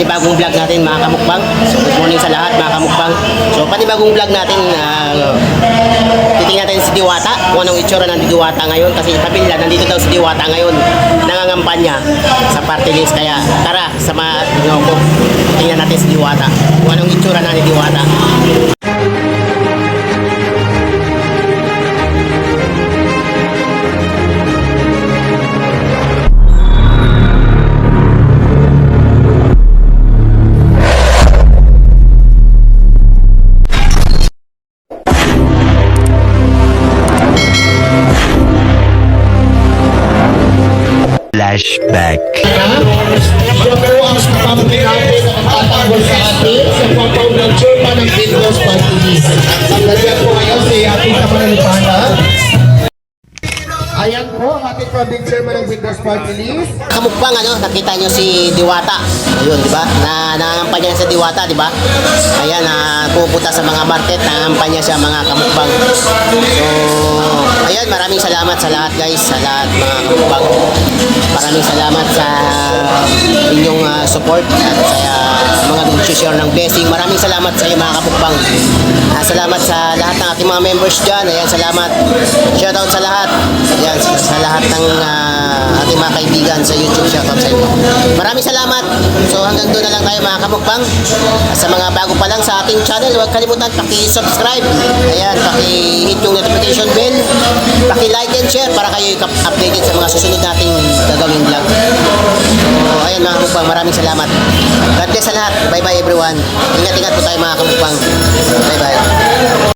panibagong vlog natin mga kamukbang. So good morning sa lahat mga kamukbang. So panibagong vlog natin, uh, titingnan natin si Diwata, kung anong itsura ng Diwata ngayon. Kasi nila, nandito daw si Diwata ngayon, nangangampanya sa party list. Kaya tara, sama niyo ako. Tingnan natin si Diwata, kung anong itsura na ni Diwata. Flashback. Siya po ang natin na magtatanggol sa atin sa papaw ng chairman ng Bigos Party. Ang po ngayon si ating kamanalipana. Ayan po ang ating pabig chairman ng Bigos Party List. Kamukbang ano, nakita nyo si Diwata. Ayun, di ba? Na nangangampanya sa Diwata, di ba? Ayan, na pupunta sa mga market, nangangampanya siya mga kamukbang. So, ayan, maraming salamat sa lahat guys, sa lahat mga kamukbang. Maraming salamat sa inyong ah, support at sa mga nag-share ng blessing. Maraming salamat sa iyo mga kamukbang. Ah, salamat sa lahat ng ating mga members dyan. Ayan, salamat. Shoutout sa lahat. Ayan, sa, lahat ng ah, ating mga kaibigan sa YouTube. Shoutout sa inyo. Maraming salamat. So hanggang doon na lang tayo mga kamukbang. At sa mga bago pa lang sa ating channel, huwag kalimutan paki-subscribe. Ayan, paki-hit yung notification bell. Paki-like and share para kayo updated sa mga susunod nating gagawing vlog. Kamukbang, maraming salamat. God bless sa lahat. Bye-bye everyone. Ingat-ingat po tayo mga kamukbang. Bye-bye.